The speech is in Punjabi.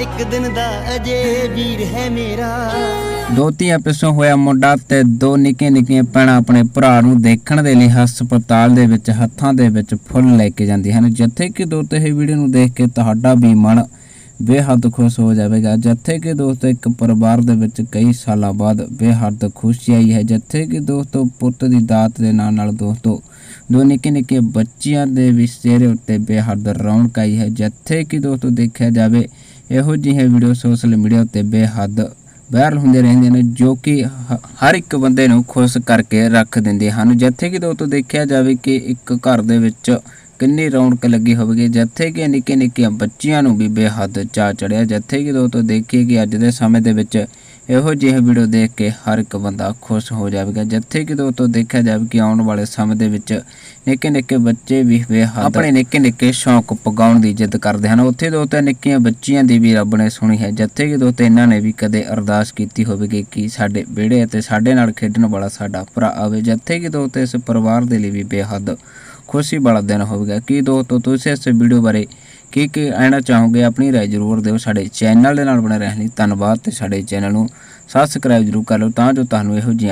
ਇੱਕ ਦਿਨ ਦਾ ਅਜੇ ਵੀਰ ਹੈ ਮੇਰਾ। ਦੋ ਧੀਆਂ ਪਿੱਛੋਂ ਹੋਇਆ ਮੁੰਡਾ ਤੇ ਦੋ ਨਿੱਕੀਆਂ ਨਿੱਕੀਆਂ ਭੈਣਾਂ ਆਪਣੇ ਭਰਾ ਨੂੰ ਦੇਖਣ ਦੇ ਲਈ ਹਸਪਤਾਲ ਦੇ ਵਿੱਚ ਹੱਥਾਂ ਦੇ ਵਿੱਚ ਫੁੱਲ ਲੈ ਕੇ ਜਾਂਦੀਆਂ ਹਨ। ਜਿੱਥੇ ਕਿ ਦੋਸਤੋ ਇਹ ਵੀਡੀਓ ਨੂੰ ਦੇਖ ਕੇ ਤੁਹਾਡਾ ਵੀ ਮਨ ਬੇਹੱਦ ਖੁਸ਼ ਹੋ ਜਾਵੇਗਾ। ਜਿੱਥੇ ਕਿ ਦੋਸਤੋ ਇੱਕ ਪਰਿਵਾਰ ਦੇ ਵਿੱਚ ਕਈ ਸਾਲਾਂ ਬਾਅਦ ਬੇਹੱਦ ਖੁਸ਼ੀ ਆਈ ਹੈ। ਜਿੱਥੇ ਕਿ ਦੋਸਤੋ ਪੁੱਤ ਦੀ ਦਾਤ ਦੇ ਨਾਲ ਨਾਲ ਦੋਸਤੋ ਦੋ ਨਿੱਕੇ ਨਿੱਕੇ ਬੱਚਿਆਂ ਦੇ ਵੀ ਚਿਹਰੇ ਉੱਤੇ ਬੇਹੱਦ ਰੌਣਕ ਆਈ ਹੈ। ਜਿੱਥੇ ਕਿ ਦੋਸਤੋ ਦੇਖਿਆ ਜਾਵੇ ਇਹੋ ਜਿਹੇ ਵੀਡੀਓ ਸੋਸ਼ਲ ਮੀਡੀਆ ਉੱਤੇ ਬੇਹੱਦ ਵਾਇਰਲ ਹੁੰਦੇ ਰਹਿੰਦੇ ਹਨ ਜੋ ਕਿ ਹਰ ਇੱਕ ਬੰਦੇ ਨੂੰ ਖੁਸ਼ ਕਰਕੇ ਰੱਖ ਦਿੰਦੇ ਹਨ। ਜਿੱਥੇ ਕਿ ਦੋਸਤੋ ਦੇਖਿਆ ਜਾਵੇ ਕਿ ਇੱਕ ਘਰ ਦੇ ਵਿੱਚ ਕਿੰਨੀ ਰੌਣਕ ਲੱਗੀ ਹੋਵੇਗੀ। ਜਿੱਥੇ ਕਿ ਨਿੱਕੇ ਨਿੱਕੀਆਂ ਬੱਚਿਆਂ ਨੂੰ ਵੀ ਬੇਹੱਦ ਚਾਅ ਚੜਿਆ। ਜਿੱਥੇ ਕਿ ਦੋਸਤੋ ਦੇਖੀਏ ਕਿ ਅੱਜ ਦੇ ਸਮੇਂ ਦੇ ਵਿੱਚ ਇਹੋ ਜਿਹੇ ਵੀਡੀਓ ਦੇਖ ਕੇ ਹਰ ਇੱਕ ਬੰਦਾ ਖੁਸ਼ ਹੋ ਜਾਵੇਗਾ। ਜਿੱਥੇ ਕਿ ਦੋਸਤੋ ਦੇਖਿਆ ਜਾਵੇ ਕਿ ਆਉਣ ਵਾਲੇ ਸਮੇਂ ਦੇ ਵਿੱਚ ਨਿੱਕੇ ਨਿੱਕੇ ਬੱਚੇ ਵੀ ਬੇਹੱਦ ਆਪਣੇ ਨਿੱਕੇ ਨਿੱਕੇ ਸ਼ੌਂਕ ਪਗਾਉਣ ਦੀ ਜਿੱਦ ਕਰਦੇ ਹਨ। ਉੱਥੇ ਦੋਸਤੋ ਨਿੱਕੀਆਂ ਬੱਚੀਆਂ ਦੀ ਵੀ ਰੱਬ ਨੇ ਸੁਣੀ ਹੈ। ਜਿੱਥੇ ਕਿ ਦੋਸਤੋ ਇਹਨਾਂ ਨੇ ਵੀ ਕਦੇ ਅਰਦਾਸ ਕੀਤੀ ਹੋਵੇਗੀ ਕਿ ਸਾਡੇ ਵਿਹੜੇ ਅਤੇ ਸਾਡੇ ਨਾਲ ਖੇਡਣ ਵਾਲਾ ਸਾਡਾ ਭਰਾ ਆਵੇ। ਜਿੱਥੇ ਕਿ ਦੋਸਤੋ ਇਸ ਪਰਿਵਾਰ ਦੇ ਲਈ ਵੀ ਬੇਹੱਦ ਖੁਸ਼ੀ ਵਾਲਾ ਦਿਨ ਹੋਵੇਗਾ। ਕੀ ਦੋਸਤੋ, ਤੁਸੀਂ ਇਸ ਵੀਡੀਓ ਬਾਰੇ ਕੀ ਕੀ ਕਹਿਣਾ ਚਾਹੋਗੇ ਆਪਣੀ ਰਾਏ ਜ਼ਰੂਰ ਦਿਓ, ਸਾਡੇ ਚੈਨਲ ਦੇ ਨਾਲ ਬਣੇ ਰਹਿਣ ਲਈ ਧੰਨਵਾਦ ਤੇ ਸਾਡੇ ਚੈਨਲ ਨੂੰ ਸਬਸਕ੍ਰਾਈਬ ਜ਼ਰੂਰ ਕਰ ਲਓ ਤਾਂ ਜੋ ਤੁਹਾਨੂੰ ਇਹੋ ਜਿਹੀਆਂ